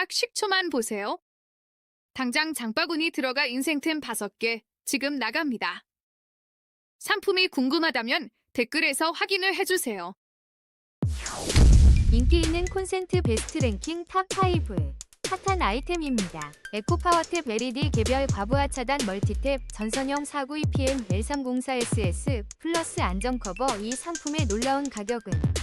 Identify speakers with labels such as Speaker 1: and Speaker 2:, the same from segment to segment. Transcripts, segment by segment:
Speaker 1: 딱 10초만 보세요. 당장 장바구니 들어가 인생템 5개 지금 나갑니다. 상품이 궁금하다면 댓글에서 확인을 해주세요.
Speaker 2: 인기 있는 콘센트 베스트 랭킹 탑5 핫한 아이템입니다. 에코파워탭 LED 개별 과부하 차단 멀티탭 전선형 49EPM L304SS 플러스 안전 커버 이 상품의 놀라운 가격은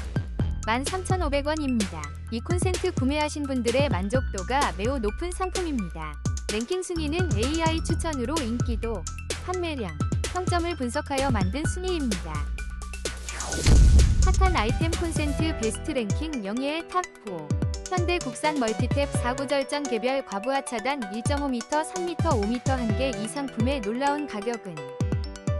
Speaker 2: 13,500원입니다. 이 콘센트 구매하신 분들의 만족도가 매우 높은 상품입니다. 랭킹 순위는 AI 추천으로 인기도, 판매량, 평점을 분석하여 만든 순위입니다. 핫한 아이템 콘센트 베스트 랭킹 영예의 탑4 현대 국산 멀티탭 4구절전 개별 과부하 차단 1.5m, 3m, 5m 한 개 이 상품의 놀라운 가격은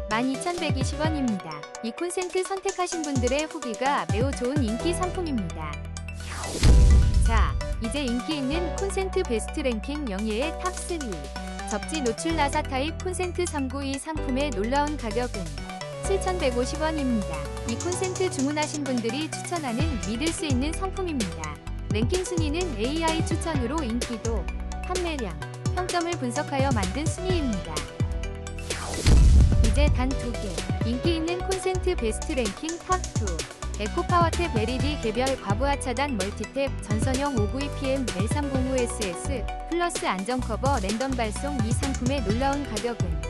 Speaker 2: 12,120원입니다. 이 콘센트 선택하신 분들의 후기가 매우 좋은 인기 상품입니다. 자, 이제 인기 있는 콘센트 베스트 랭킹 영예의 탑3 접지 노출 나사 타입 콘센트 392 상품의 놀라운 가격은 7,150원입니다. 이 콘센트 주문하신 분들이 추천하는 믿을 수 있는 상품입니다. 랭킹 순위는 AI 추천으로 인기도, 판매량, 평점을 분석하여 만든 순위입니다. 단 두 개. 인기 있는 콘센트 베스트 랭킹 탑2. 에코파워탭 LED 개별 과부하 차단 멀티탭 전선형 59EPM L305SS 플러스 안전 커버 랜덤 발송 이 상품의 놀라운 가격은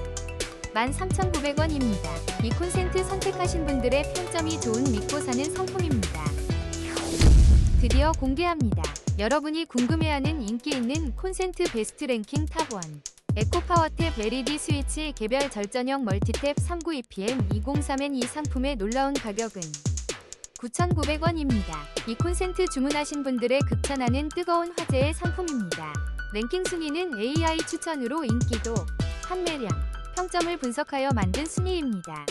Speaker 2: 13,900원입니다. 이 콘센트 선택하신 분들의 평점이 좋은 믿고 사는 상품입니다. 드디어 공개합니다. 여러분이 궁금해하는 인기 있는 콘센트 베스트 랭킹 탑1 에코파워탭 LED 스위치 개별 절전형 멀티탭 39EPM 203N 이 상품의 놀라운 가격은 9,900원입니다. 이 콘센트 주문하신 분들의 극찬하는 뜨거운 화제의 상품입니다. 랭킹 순위는 AI 추천으로 인기도, 판매량, 평점을 분석하여 만든 순위입니다.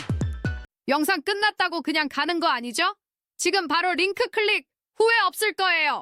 Speaker 1: 영상 끝났다고 그냥 가는 거 아니죠? 지금 바로 링크 클릭 후회 없을 거예요.